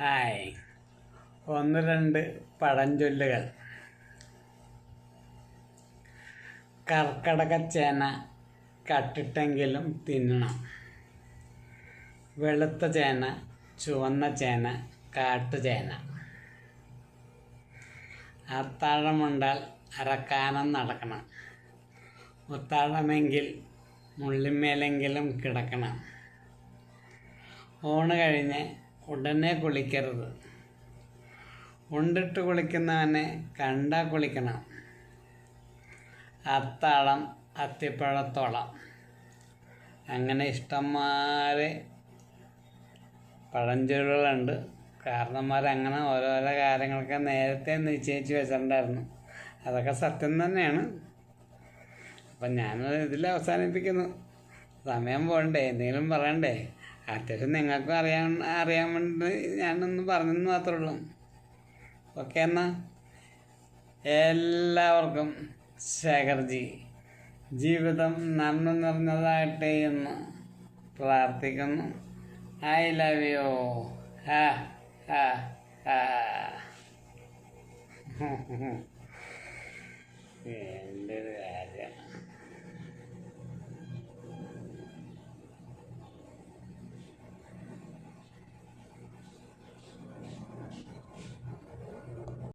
Hi. ഒന്ന് രണ്ട് പഴഞ്ചൊല്ലുകൾ കർക്കടക ചേന കട്ടിട്ടെങ്കിലും തിന്നണം. വെളുത്ത ചേന ചുവന്ന ചേന കാട്ടുചേന അത്താഴമുണ്ടാൽ അരക്കാനം നടക്കണം. മുത്താഴമെങ്കിൽ മുള്ളിമേലെങ്കിലും കിടക്കണം. ഓണ് കഴിഞ്ഞ് ഉടനെ കുളിക്കരുത്. ഉണ്ടിട്ട് കുളിക്കുന്നവനെ കണ്ടാൽ കുളിക്കണം. അത്താളം അത്തിപ്പഴത്തോളം. അങ്ങനെ ഇഷ്ടംമാരെ പഴഞ്ചൊല്ലുകളുണ്ട്. കാരണന്മാർ അങ്ങനെ ഓരോരോ കാര്യങ്ങളൊക്കെ നേരത്തെ നിശ്ചയിച്ച് വെച്ചിട്ടുണ്ടായിരുന്നു. അതൊക്കെ സത്യം തന്നെയാണ്. അപ്പം ഞാൻ ഇതിൽ അവസാനിപ്പിക്കുന്നു. സമയം പോകണ്ടേ എന്തെങ്കിലും പറയണ്ടേ? അത്യാവശ്യം നിങ്ങൾക്കും അറിയാൻ അറിയാൻ വേണ്ടി ഞാനൊന്ന് പറഞ്ഞെന്ന് മാത്രമേ ഉള്ളൂ. ഓക്കെ എന്നാ. എല്ലാവർക്കും ശേഖർജി ജീവിതം നന്മ നിറഞ്ഞതാകട്ടെ എന്ന് പ്രാർത്ഥിക്കുന്നു. ഐ ലവ് യു ഹാ ഹാ ഹാ